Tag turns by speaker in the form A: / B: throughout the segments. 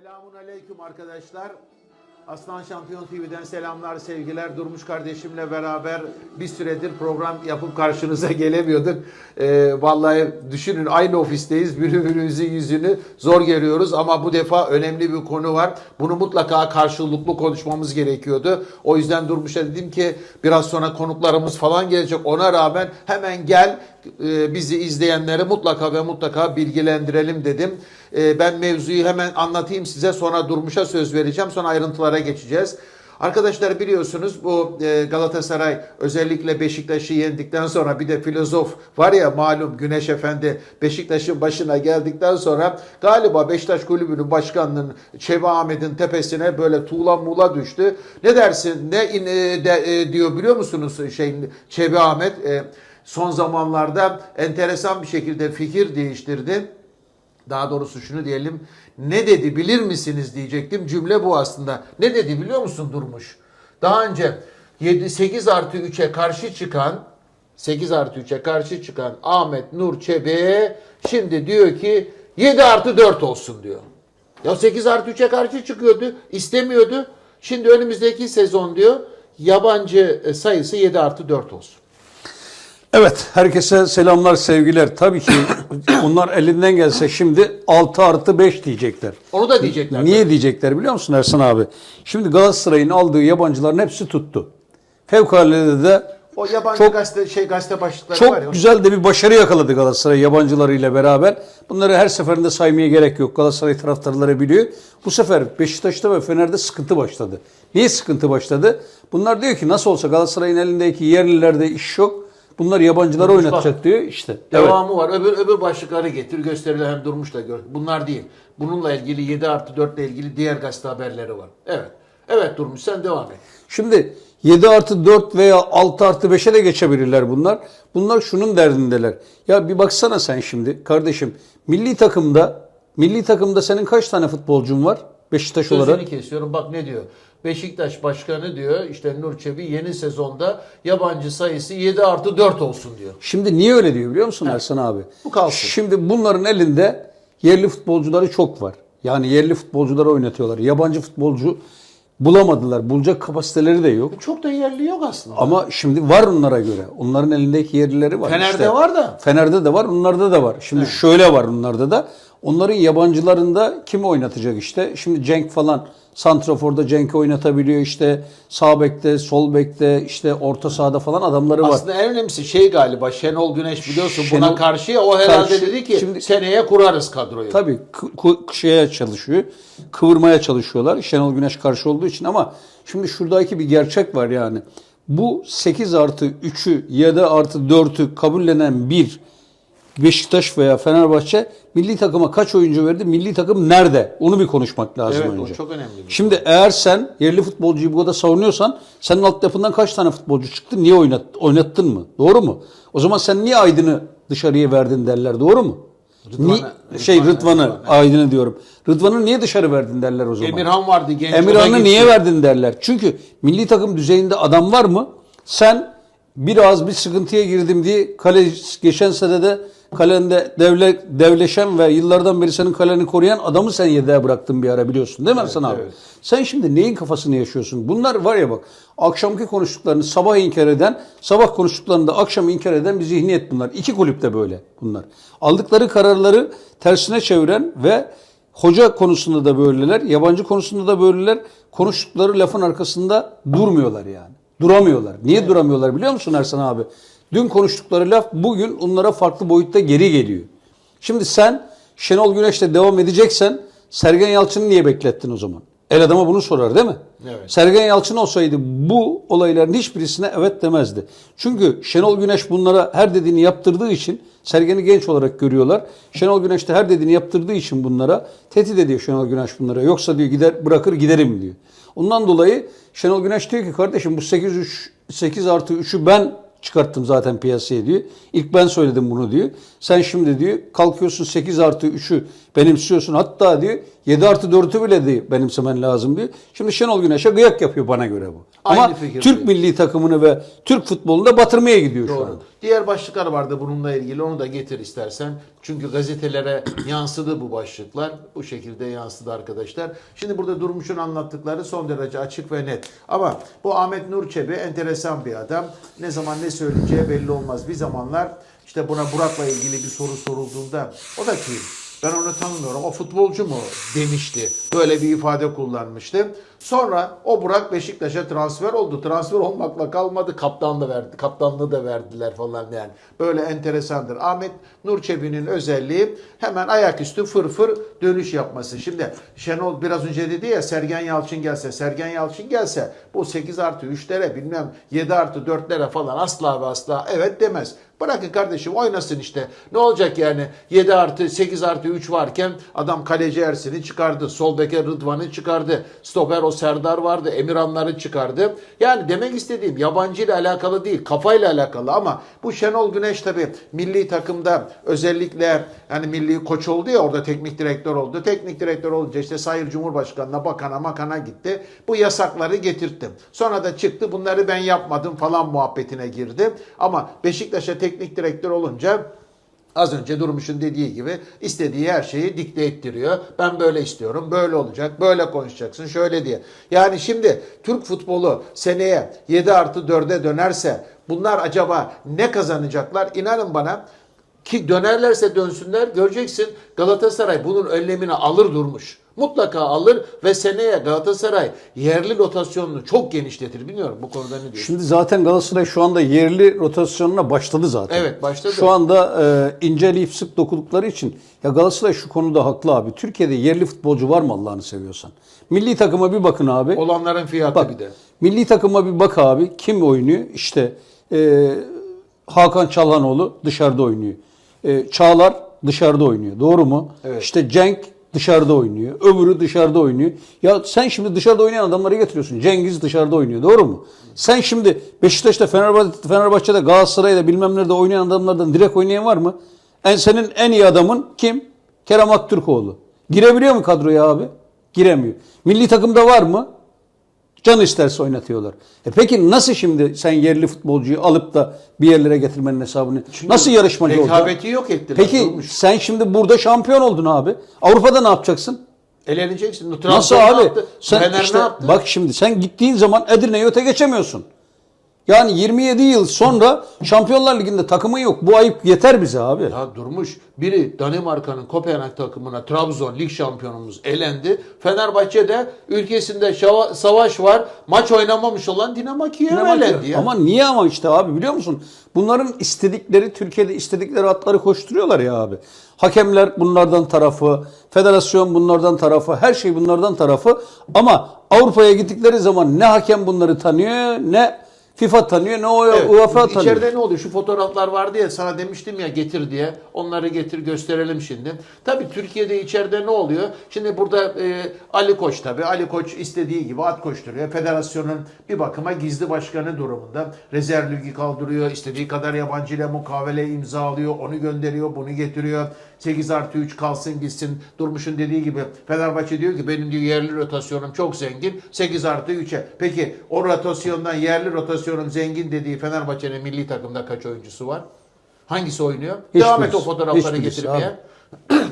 A: Selamun aleyküm arkadaşlar. Aslan Şampiyon TV'den selamlar, sevgiler. Durmuş kardeşimle beraber bir süredir program yapıp karşınıza gelemiyorduk. Ee, vallahi düşünün aynı ofisteyiz. Birbirimizin yüzünü zor görüyoruz ama bu defa önemli bir konu var. Bunu mutlaka karşılıklı konuşmamız gerekiyordu. O yüzden Durmuş'a dedim ki biraz sonra konuklarımız falan gelecek. Ona rağmen hemen gel e, bizi izleyenleri mutlaka ve mutlaka bilgilendirelim dedim. E, ben mevzuyu hemen anlatayım size sonra Durmuş'a söz vereceğim sonra ayrıntılara geçeceğiz. Arkadaşlar biliyorsunuz bu e, Galatasaray özellikle Beşiktaş'ı yendikten sonra bir de filozof var ya malum Güneş Efendi Beşiktaş'ın başına geldikten sonra galiba Beşiktaş Kulübü'nün başkanının Çebi Ahmet'in tepesine böyle tuğla muğla düştü. Ne dersin ne in, e, de, e, diyor biliyor musunuz şey Çebi Ahmet e, son zamanlarda enteresan bir şekilde fikir değiştirdi. Daha doğrusu şunu diyelim. Ne dedi bilir misiniz diyecektim. Cümle bu aslında. Ne dedi biliyor musun Durmuş? Daha önce 7, 8 artı 3'e karşı çıkan 8 artı 3'e karşı çıkan Ahmet Nur Çebi'ye şimdi diyor ki 7 artı 4 olsun diyor. Ya 8 artı 3'e karşı çıkıyordu. istemiyordu. Şimdi önümüzdeki sezon diyor yabancı e, sayısı 7 artı 4 olsun.
B: Evet, herkese selamlar, sevgiler. Tabii ki onlar elinden gelse şimdi 6 artı 5 diyecekler.
A: Onu da diyecekler.
B: Niye diyecekler biliyor musun Ersan abi? Şimdi Galatasaray'ın aldığı yabancıların hepsi tuttu. Fevkalade de
A: O yabancı
B: Çok-
A: gazete şey gazete başlıkları var ya.
B: çok güzel de bir başarı yakaladı Galatasaray yabancılarıyla beraber. Bunları her seferinde saymaya gerek yok. Galatasaray taraftarları biliyor. Bu sefer Beşiktaş'ta ve Fener'de sıkıntı başladı. Niye sıkıntı başladı? Bunlar diyor ki nasıl olsa Galatasaray'ın elindeki yerlilerde iş yok. Bunlar yabancıları
A: Durmuş
B: oynatacak diyor. İşte. Evet.
A: Devamı var. Öbür öbür başlıkları getir. Gösteriler hem durmuş da gör. Bunlar değil. Bununla ilgili 7 artı 4 ile ilgili diğer gazete haberleri var. Evet. Evet Durmuş sen devam et.
B: Şimdi 7 artı 4 veya 6 artı 5'e de geçebilirler bunlar. Bunlar şunun derdindeler. Ya bir baksana sen şimdi kardeşim. Milli takımda milli takımda senin kaç tane futbolcun var? Beşiktaş olarak.
A: Sözünü kesiyorum. Bak ne diyor. Beşiktaş Başkanı diyor işte Nur Çebi yeni sezonda yabancı sayısı 7 artı 4 olsun diyor.
B: Şimdi niye öyle diyor biliyor musun Ersan abi?
A: Bu kalsın.
B: Şimdi bunların elinde yerli futbolcuları çok var. Yani yerli futbolcuları oynatıyorlar. Yabancı futbolcu bulamadılar. Bulacak kapasiteleri de yok.
A: Çok da yerli yok aslında.
B: Ama şimdi var onlara göre. Onların elindeki yerlileri var.
A: Fener'de
B: İşte
A: var da.
B: Fener'de de var, onlarda da var. Şimdi şöyle var onlarda da. Onların yabancılarında kim oynatacak işte? Şimdi Cenk falan Santrafor'da Cenk'i oynatabiliyor işte sağ bekte, sol bekte, işte orta sahada falan adamları var.
A: Aslında en önemlisi şey galiba Şenol Güneş biliyorsun buna
B: Şenol-
A: karşı ya o herhalde
B: Karşı-
A: dedi ki
B: Şimdi-
A: seneye kurarız kadroyu.
B: Tabii şeye çalışıyor. Kıvırmaya çalışıyorlar. Şenol Güneş karşı olduğu için ama şimdi şuradaki bir gerçek var yani. Bu 8 artı 3'ü 7 artı 4'ü kabullenen bir Beşiktaş veya Fenerbahçe milli takıma kaç oyuncu verdi? Milli takım nerede? Onu bir konuşmak lazım
A: Evet,
B: önce.
A: çok önemli
B: Şimdi eğer sen yerli futbolcuyu bu kadar savunuyorsan senin altyapından kaç tane futbolcu çıktı? Niye oynat, oynattın mı? Doğru mu? O zaman sen niye Aydın'ı dışarıya verdin derler. Doğru mu?
A: Rıdvan'ı-
B: Ni- şey
A: Rıdvan'ı-
B: Rıdvan'ı. Aydın'ı diyorum. Rıdvan'ı niye dışarı verdin derler o zaman.
A: Emirhan vardı genç.
B: Emirhan'ı niye verdin derler. Çünkü milli takım düzeyinde adam var mı? Sen biraz bir sıkıntıya girdim diye kale geçen sene de kalende devle, devleşen ve yıllardan beri senin kaleni koruyan adamı sen yedeğe bıraktın bir ara biliyorsun değil mi Hasan abi?
A: evet.
B: Sen şimdi neyin kafasını yaşıyorsun? Bunlar var ya bak akşamki konuştuklarını sabah inkar eden, sabah konuştuklarını da akşam inkar eden bir zihniyet bunlar. İki kulüp de böyle bunlar. Aldıkları kararları tersine çeviren ve hoca konusunda da böyleler, yabancı konusunda da böyleler. Konuştukları lafın arkasında durmuyorlar yani. Duramıyorlar. Niye duramıyorlar biliyor musun Ersan abi? Dün konuştukları laf bugün onlara farklı boyutta geri geliyor. Şimdi sen Şenol Güneş'le devam edeceksen Sergen Yalçın'ı niye beklettin o zaman? El adama bunu sorar değil mi?
A: Evet.
B: Sergen Yalçın olsaydı bu olayların hiçbirisine evet demezdi. Çünkü Şenol Güneş bunlara her dediğini yaptırdığı için Sergen'i genç olarak görüyorlar. Şenol Güneş de her dediğini yaptırdığı için bunlara tehdit ediyor Şenol Güneş bunlara. Yoksa diyor gider bırakır giderim diyor. Ondan dolayı Şenol Güneş diyor ki kardeşim bu 8 3 8 artı 3'ü ben çıkarttım zaten piyasaya diyor. İlk ben söyledim bunu diyor. Sen şimdi diyor kalkıyorsun 8 artı 3'ü benimsiyorsun. Hatta diyor 7 artı 4'ü bile diyor, benimsemen lazım diyor. Şimdi Şenol Güneş'e gıyak yapıyor bana göre bu.
A: Aynı
B: Ama
A: fikirdeyim.
B: Türk milli takımını ve Türk futbolunu da batırmaya gidiyor şu
A: Doğru.
B: an.
A: Diğer başlıklar vardı bununla ilgili. Onu da getir istersen. Çünkü gazetelere yansıdı bu başlıklar. Bu şekilde yansıdı arkadaşlar. Şimdi burada Durmuş'un anlattıkları son derece açık ve net. Ama bu Ahmet Nur Çebi enteresan bir adam. Ne zaman ne söyleyeceği belli olmaz. Bir zamanlar işte buna Burak'la ilgili bir soru sorulduğunda o da kim? Ben onu tanımıyorum. O futbolcu mu demişti. Böyle bir ifade kullanmıştı. Sonra o Burak Beşiktaş'a transfer oldu. Transfer olmakla kalmadı. Kaptan da verdi. Kaptanlığı da verdiler falan yani. Böyle enteresandır. Ahmet Nur Çebi'nin özelliği hemen ayaküstü fırfır dönüş yapması. Şimdi Şenol biraz önce dedi ya Sergen Yalçın gelse, Sergen Yalçın gelse bu 8 artı 3'lere bilmem 7 artı 4'lere falan asla ve asla evet demez. Bırakın kardeşim oynasın işte. Ne olacak yani 7 artı 8 artı 3 varken adam kaleci Ersin'i çıkardı. Sol beke Rıdvan'ı çıkardı. Stoper o Serdar vardı. Emirhanları çıkardı. Yani demek istediğim yabancı ile alakalı değil kafayla alakalı ama bu Şenol Güneş tabi milli takımda özellikle yani milli koç oldu ya orada teknik direktör oldu. Teknik direktör olunca işte Sayın Cumhurbaşkanı'na bakana makana gitti. Bu yasakları getirttim. Sonra da çıktı bunları ben yapmadım falan muhabbetine girdi. Ama Beşiktaş'a teknik direktör olunca Az önce Durmuş'un dediği gibi istediği her şeyi dikte ettiriyor. Ben böyle istiyorum, böyle olacak, böyle konuşacaksın, şöyle diye. Yani şimdi Türk futbolu seneye 7 artı 4'e dönerse bunlar acaba ne kazanacaklar? İnanın bana ki dönerlerse dönsünler göreceksin Galatasaray bunun önlemini alır Durmuş. Mutlaka alır ve seneye Galatasaray yerli rotasyonunu çok genişletir. Bilmiyorum bu konuda ne diyorsun?
B: Şimdi zaten Galatasaray şu anda yerli rotasyonuna başladı zaten.
A: Evet, başladı.
B: Şu anda e, inceleyip sık dokudukları için ya Galatasaray şu konuda haklı abi. Türkiye'de yerli futbolcu var mı Allah'ını seviyorsan? Milli takıma bir bakın abi.
A: Olanların fiyatı
B: Bak,
A: bir de.
B: milli takıma bir bak abi. Kim oynuyor? İşte e, Hakan Çalhanoğlu dışarıda oynuyor. E, Çağlar dışarıda oynuyor. Doğru mu?
A: Evet.
B: İşte Cenk dışarıda oynuyor. Öbürü dışarıda oynuyor. Ya sen şimdi dışarıda oynayan adamları getiriyorsun. Cengiz dışarıda oynuyor. Doğru mu? Sen şimdi Beşiktaş'ta, Fenerbahçe, Fenerbahçe'de, Galatasaray'da bilmem nerede oynayan adamlardan direkt oynayan var mı? En senin en iyi adamın kim? Kerem Aktürkoğlu. Girebiliyor mu kadroya abi? Giremiyor. Milli takımda var mı? Can isterse oynatıyorlar. E peki nasıl şimdi sen yerli futbolcuyu alıp da bir yerlere getirmenin hesabını? nasıl yarışmacı olacaksın?
A: Rekabeti yok ettiler.
B: Peki
A: Durmuş.
B: sen şimdi burada şampiyon oldun abi. Avrupa'da ne yapacaksın?
A: Eleneceksin.
B: Nasıl abi? Sen
A: Fener
B: işte
A: ne yaptı?
B: bak şimdi sen gittiğin zaman Edirne'yi öte geçemiyorsun. Yani 27 yıl sonra Şampiyonlar Ligi'nde takımın yok. Bu ayıp yeter bize abi.
A: Ya durmuş. Biri Danimarka'nın Kopenhag takımına Trabzon lig şampiyonumuz elendi. Fenerbahçe'de ülkesinde şava- savaş var. Maç oynamamış olan Dinamo Kiev elendi ya.
B: Ama niye ama işte abi biliyor musun? Bunların istedikleri Türkiye'de istedikleri atları koşturuyorlar ya abi. Hakemler bunlardan tarafı, federasyon bunlardan tarafı, her şey bunlardan tarafı. Ama Avrupa'ya gittikleri zaman ne hakem bunları tanıyor, ne FIFA tanıyor, ne o
A: Evet,
B: UEFA tanıyor.
A: İçeride ne oluyor? Şu fotoğraflar vardı ya sana demiştim ya getir diye. Onları getir gösterelim şimdi. Tabii Türkiye'de içeride ne oluyor? Şimdi burada e, Ali Koç tabii. Ali Koç istediği gibi at koşturuyor. Federasyonun bir bakıma gizli başkanı durumunda. Rezerv ligi kaldırıyor. istediği kadar yabancı ile mukavele imzalıyor. Onu gönderiyor, bunu getiriyor. 8 artı 3 kalsın gitsin. Durmuş'un dediği gibi Fenerbahçe diyor ki benim diyor yerli rotasyonum çok zengin. 8 artı 3'e. Peki o rotasyondan yerli rotasyonum zengin dediği Fenerbahçe'nin milli takımda kaç oyuncusu var? Hangisi oynuyor? Devam et o fotoğrafları
B: Hiçbirisi
A: getirmeye.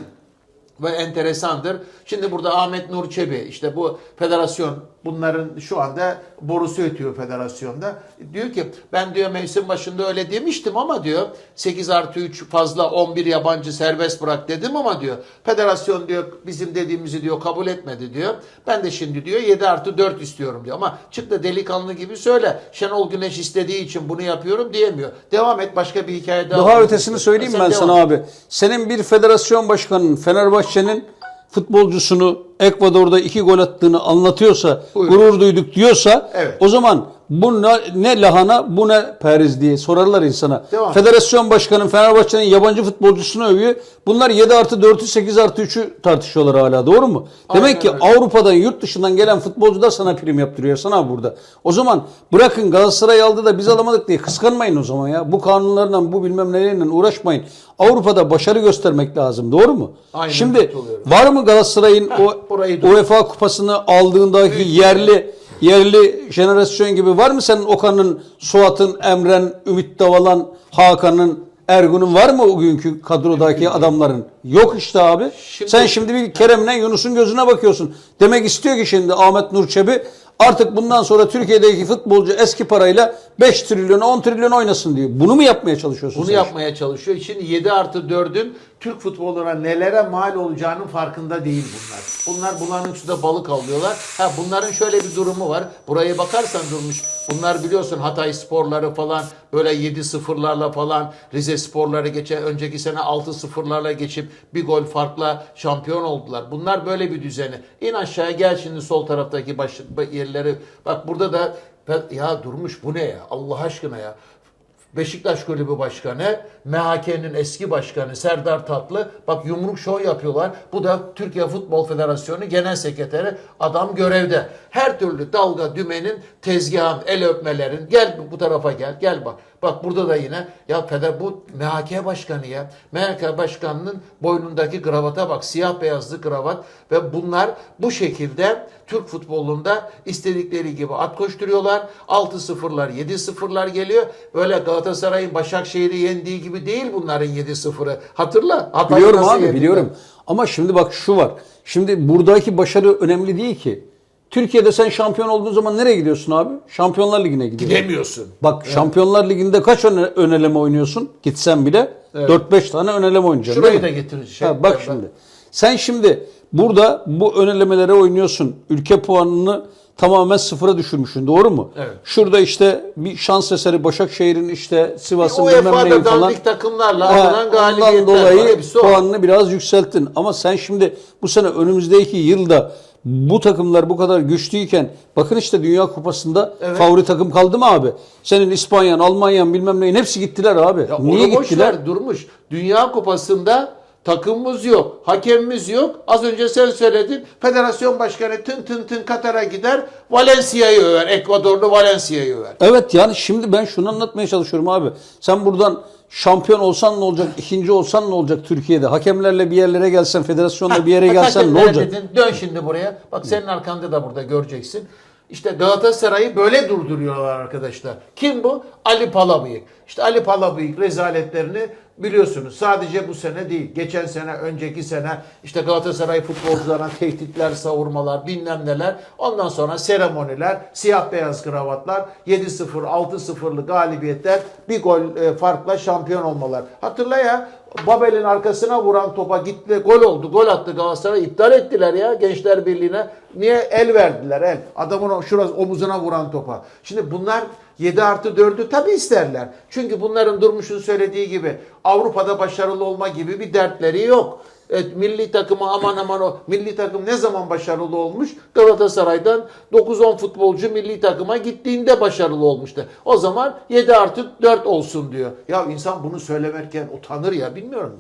A: Ve enteresandır. Şimdi burada Ahmet Nur Çebi işte bu federasyon bunların şu anda borusu ötüyor federasyonda. Diyor ki ben diyor mevsim başında öyle demiştim ama diyor 8 artı 3 fazla 11 yabancı serbest bırak dedim ama diyor federasyon diyor bizim dediğimizi diyor kabul etmedi diyor. Ben de şimdi diyor 7 artı 4 istiyorum diyor ama çık da delikanlı gibi söyle Şenol Güneş istediği için bunu yapıyorum diyemiyor. Devam et başka bir hikaye daha.
B: Daha ötesini söyleyeyim ben sana
A: et.
B: abi. Senin bir federasyon başkanının Fenerbahçe'nin futbolcusunu Ekvador'da iki gol attığını anlatıyorsa,
A: Buyurun.
B: gurur duyduk diyorsa
A: Evet.
B: o zaman bu ne, lahana bu ne periz diye sorarlar insana.
A: Devam.
B: Federasyon başkanı Fenerbahçe'nin yabancı futbolcusunu övüyor. Bunlar 7 artı 4'ü 8 artı 3'ü tartışıyorlar hala doğru mu? Demek
A: Aynen
B: ki
A: öyle.
B: Avrupa'dan yurt dışından gelen futbolcular sana prim yaptırıyor sana burada. O zaman bırakın Galatasaray aldı da biz alamadık diye kıskanmayın o zaman ya. Bu kanunlarla bu bilmem neleriyle uğraşmayın. Avrupa'da başarı göstermek lazım doğru mu?
A: Aynen
B: Şimdi var mı Galatasaray'ın o UEFA kupasını aldığındaki yerli yerli jenerasyon gibi var mı senin Okan'ın, Suat'ın, Emren, Ümit Davalan, Hakan'ın, Ergun'un var mı o günkü kadrodaki adamların? Yok işte abi.
A: Şimdi-
B: Sen şimdi bir Kerem'le Yunus'un gözüne bakıyorsun. Demek istiyor ki şimdi Ahmet Nur Çebi artık bundan sonra Türkiye'deki futbolcu eski parayla 5 trilyon 10 trilyon oynasın diyor. Bunu mu yapmaya çalışıyorsun
A: Bunu
B: sen?
A: yapmaya çalışıyor. Şimdi 7 artı 4'ün Türk futboluna nelere mal olacağının farkında değil bunlar. Bunlar bunların üstünde balık alıyorlar. Ha bunların şöyle bir durumu var. Buraya bakarsan durmuş. Bunlar biliyorsun Hatay sporları falan böyle 7 sıfırlarla falan Rize sporları geçen önceki sene 6 sıfırlarla geçip bir gol farkla şampiyon oldular. Bunlar böyle bir düzeni. İn aşağıya gel şimdi sol taraftaki baş, yerleri. Bak burada da ya durmuş bu ne ya Allah aşkına ya. Beşiktaş Kulübü Başkanı, MHK'nin eski başkanı Serdar Tatlı bak yumruk şov yapıyorlar. Bu da Türkiye Futbol Federasyonu Genel Sekreteri adam görevde. Her türlü dalga dümenin, tezgahın, el öpmelerin gel bu tarafa gel gel bak. Bak burada da yine ya feder bu MHK başkanı ya. MHK başkanının boynundaki kravata bak siyah beyazlı kravat ve bunlar bu şekilde Türk futbolunda istedikleri gibi at koşturuyorlar. 6-0'lar 7-0'lar geliyor. Böyle Galatasaray'ın Başakşehir'i yendiği gibi değil bunların 7-0'ı. Hatırla. Hatay'ı
B: Biliyorum abi
A: yendiler?
B: biliyorum. Ama şimdi bak şu var. Şimdi buradaki başarı önemli değil ki. Türkiye'de sen şampiyon olduğun zaman nereye gidiyorsun abi? Şampiyonlar Ligi'ne gidiyorsun.
A: Gidemiyorsun.
B: Bak Şampiyonlar Ligi'nde kaç öne, öneleme oynuyorsun? Gitsen bile 4-5 tane öneleme oynayacaksın.
A: Şurayı da getireceğim.
B: Ha, bak şimdi. Sen şimdi burada bu önelemelere oynuyorsun. Ülke puanını tamamen sıfıra düşürmüşsün. Doğru mu?
A: Evet.
B: Şurada işte bir şans eseri Başakşehir'in işte Sivas'ın
A: UEFA'da
B: bilmem neyin falan.
A: takımlarla alınan galibiyetler var.
B: dolayı puanını biraz yükselttin. Ama sen şimdi bu sene önümüzdeki yılda bu takımlar bu kadar güçlüyken bakın işte Dünya Kupası'nda
A: Evet.
B: favori takım kaldı mı abi? Senin İspanya'nın, Almanya'nın bilmem neyin hepsi gittiler abi.
A: Ya
B: Niye
A: boş
B: gittiler?
A: ver, durmuş. Dünya Kupası'nda takımımız yok, hakemimiz yok. Az önce sen söyledin. Federasyon başkanı tın tın tın Katar'a gider. Valencia'yı över. Ekvadorlu Valencia'yı över.
B: Evet yani şimdi ben şunu anlatmaya çalışıyorum abi. Sen buradan şampiyon olsan ne olacak? ikinci olsan ne olacak Türkiye'de? Hakemlerle bir yerlere gelsen, federasyonla bir yere gelsen ne olacak?
A: Dedin, dön şimdi buraya. Bak senin arkanda da burada göreceksin. İşte Galatasaray'ı böyle durduruyorlar arkadaşlar. Kim bu? Ali Palabıyık. İşte Ali Palabıyık rezaletlerini biliyorsunuz. Sadece bu sene değil. Geçen sene, önceki sene işte Galatasaray futbolcularına tehditler, savurmalar, bilmem neler. Ondan sonra seremoniler, siyah beyaz kravatlar, 7-0, 6-0'lı galibiyetler, bir gol e, farkla şampiyon olmalar. Hatırla ya Babel'in arkasına vuran topa gitti gol oldu. Gol attı Galatasaray. iptal ettiler ya Gençler Birliği'ne. Niye? El verdiler el. Adamın şurası omuzuna vuran topa. Şimdi bunlar 7 artı 4'ü tabi isterler. Çünkü bunların Durmuş'un söylediği gibi Avrupa'da başarılı olma gibi bir dertleri yok. Evet, milli takımı aman aman o milli takım ne zaman başarılı olmuş? Galatasaray'dan 9-10 futbolcu milli takıma gittiğinde başarılı olmuştu. O zaman 7 artı 4 olsun diyor. Ya insan bunu söylemekten utanır ya bilmiyorum.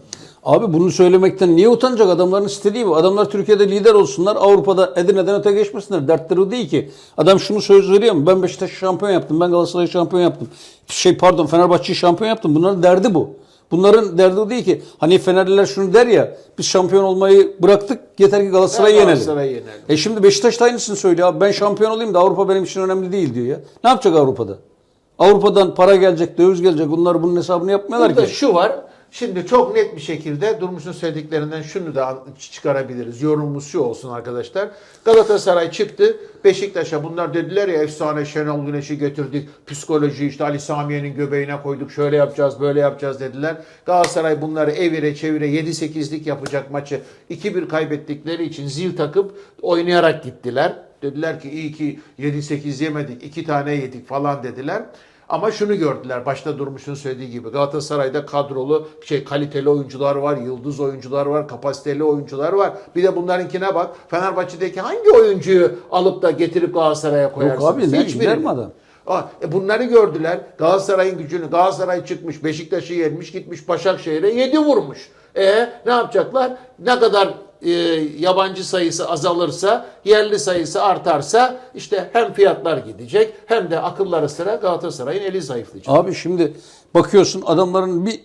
B: Abi bunu söylemekten niye utanacak? Adamların istediği bu. Adamlar Türkiye'de lider olsunlar. Avrupa'da Edirne'den öte geçmesinler. Dertleri o değil ki. Adam şunu söz mu? Ben Beşiktaş'ı şampiyon yaptım. Ben Galatasaray'ı şampiyon yaptım. Şey pardon Fenerbahçe'yi şampiyon yaptım. Bunların derdi bu. Bunların derdi değil ki. Hani Fenerliler şunu der ya. Biz şampiyon olmayı bıraktık. Yeter ki Galatasaray'ı yenelim.
A: Galatasaray'ı yenelim.
B: E şimdi Beşiktaş da aynısını söylüyor. Abi ben şampiyon olayım da Avrupa benim için önemli değil diyor ya. Ne yapacak Avrupa'da? Avrupa'dan para gelecek, döviz gelecek. Bunlar bunun hesabını yapmıyorlar
A: Burada
B: ki.
A: şu var. Şimdi çok net bir şekilde Durmuş'un söylediklerinden şunu da çıkarabiliriz. Yorumumuz şu olsun arkadaşlar. Galatasaray çıktı. Beşiktaş'a bunlar dediler ya efsane Şenol Güneş'i getirdik. Psikoloji işte Ali Samiye'nin göbeğine koyduk. Şöyle yapacağız böyle yapacağız dediler. Galatasaray bunları evire çevire 7-8'lik yapacak maçı 2-1 kaybettikleri için zil takıp oynayarak gittiler. Dediler ki iyi ki 7-8 yemedik. 2 tane yedik falan dediler. Ama şunu gördüler başta Durmuş'un söylediği gibi Galatasaray'da kadrolu şey kaliteli oyuncular var, yıldız oyuncular var, kapasiteli oyuncular var. Bir de bunlarınkine bak. Fenerbahçe'deki hangi oyuncuyu alıp da getirip Galatasaray'a koyarsın?
B: abi, ne
A: Seç
B: gider
A: birini.
B: mi adam?
A: Aa, e bunları gördüler. Galatasaray'ın gücünü. Galatasaray çıkmış, Beşiktaş'ı yenmiş, gitmiş Başakşehir'e 7 vurmuş. E ne yapacaklar? Ne kadar e, yabancı sayısı azalırsa, yerli sayısı artarsa işte hem fiyatlar gidecek hem de akılları sıra Galatasaray'ın eli zayıflayacak.
B: Abi şimdi bakıyorsun adamların bir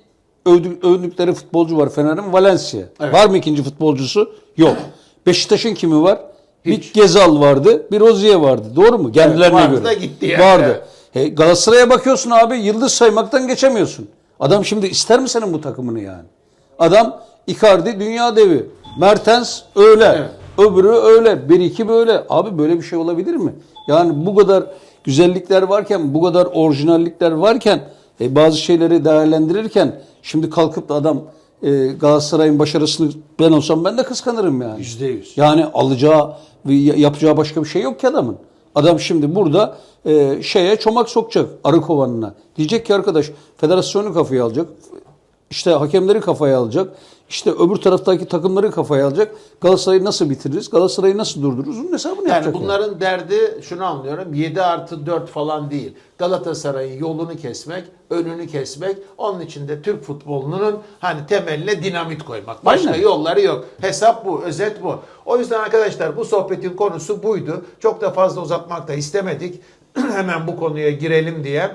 B: övdük, övdükleri futbolcu var Fener'in Valencia.
A: Evet.
B: Var mı ikinci futbolcusu? Yok. Beşiktaş'ın kimi var?
A: Hiç.
B: Bir Gezal vardı, bir Rozier vardı. Doğru mu? Kendilerine
A: vardı
B: göre.
A: da gitti yani.
B: Vardı.
A: Evet.
B: He, Galatasaray'a bakıyorsun abi yıldız saymaktan geçemiyorsun. Adam şimdi ister mi senin bu takımını yani? Adam Icardi dünya devi. Mertens öyle.
A: Evet.
B: Öbürü öyle. Bir iki böyle. Abi böyle bir şey olabilir mi? Yani bu kadar güzellikler varken, bu kadar orijinallikler varken, e, bazı şeyleri değerlendirirken şimdi kalkıp da adam e, Galatasaray'ın başarısını ben olsam ben de kıskanırım yani.
A: Yüzde yüz.
B: Yani alacağı yapacağı başka bir şey yok ki adamın. Adam şimdi burada e, şeye çomak sokacak arı kovanına. Diyecek ki arkadaş federasyonu kafaya alacak. İşte hakemleri kafaya alacak. İşte öbür taraftaki takımları kafaya alacak. Galatasaray'ı nasıl bitiririz? Galatasaray'ı nasıl durdururuz? Bunun hesabını
A: Yani
B: yapacak.
A: bunların derdi şunu anlıyorum 7 artı 4 falan değil. Galatasaray'ın yolunu kesmek, önünü kesmek. Onun için de Türk futbolunun hani temeline dinamit koymak. Başka
B: Aynen.
A: yolları yok. Hesap bu, özet bu. O yüzden arkadaşlar bu sohbetin konusu buydu. Çok da fazla uzatmak da istemedik. Hemen bu konuya girelim diye.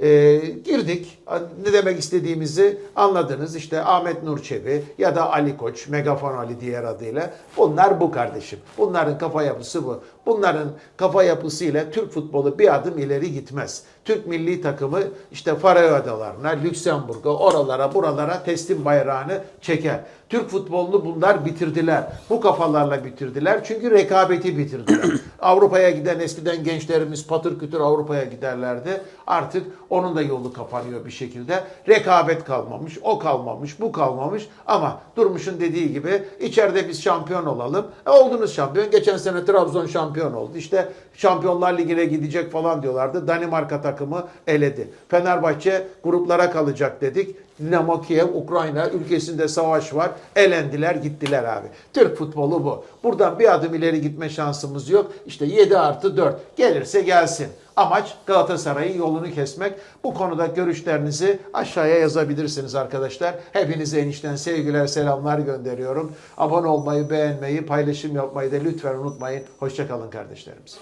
A: Ee, girdik. Ne demek istediğimizi anladınız. İşte Ahmet Nur Çebi ya da Ali Koç, Megafon Ali diğer adıyla. Bunlar bu kardeşim. Bunların kafa yapısı bu. Bunların kafa yapısıyla Türk futbolu bir adım ileri gitmez. Türk milli takımı işte Faroe Adalarına, Lüksemburg'a, oralara, buralara teslim bayrağını çeker. Türk futbolunu bunlar bitirdiler. Bu kafalarla bitirdiler. Çünkü rekabeti bitirdiler. Avrupa'ya giden eskiden gençlerimiz patır kütür Avrupa'ya giderlerdi. Artık onun da yolu kapanıyor bir şekilde. Rekabet kalmamış, o kalmamış, bu kalmamış. Ama Durmuş'un dediği gibi içeride biz şampiyon olalım. E, oldunuz şampiyon. Geçen sene Trabzon şampiyon oldu. İşte Şampiyonlar Ligi'ne gidecek falan diyorlardı. Danimarka takımı eledi. Fenerbahçe gruplara kalacak dedik. Dinamo Kiev, Ukrayna ülkesinde savaş var. Elendiler gittiler abi. Türk futbolu bu. Buradan bir adım ileri gitme şansımız yok. İşte 7 artı 4. Gelirse gelsin. Amaç Galatasaray'ın yolunu kesmek. Bu konuda görüşlerinizi aşağıya yazabilirsiniz arkadaşlar. Hepinize enişten sevgiler, selamlar gönderiyorum. Abone olmayı, beğenmeyi, paylaşım yapmayı da lütfen unutmayın. Hoşçakalın kardeşlerimiz.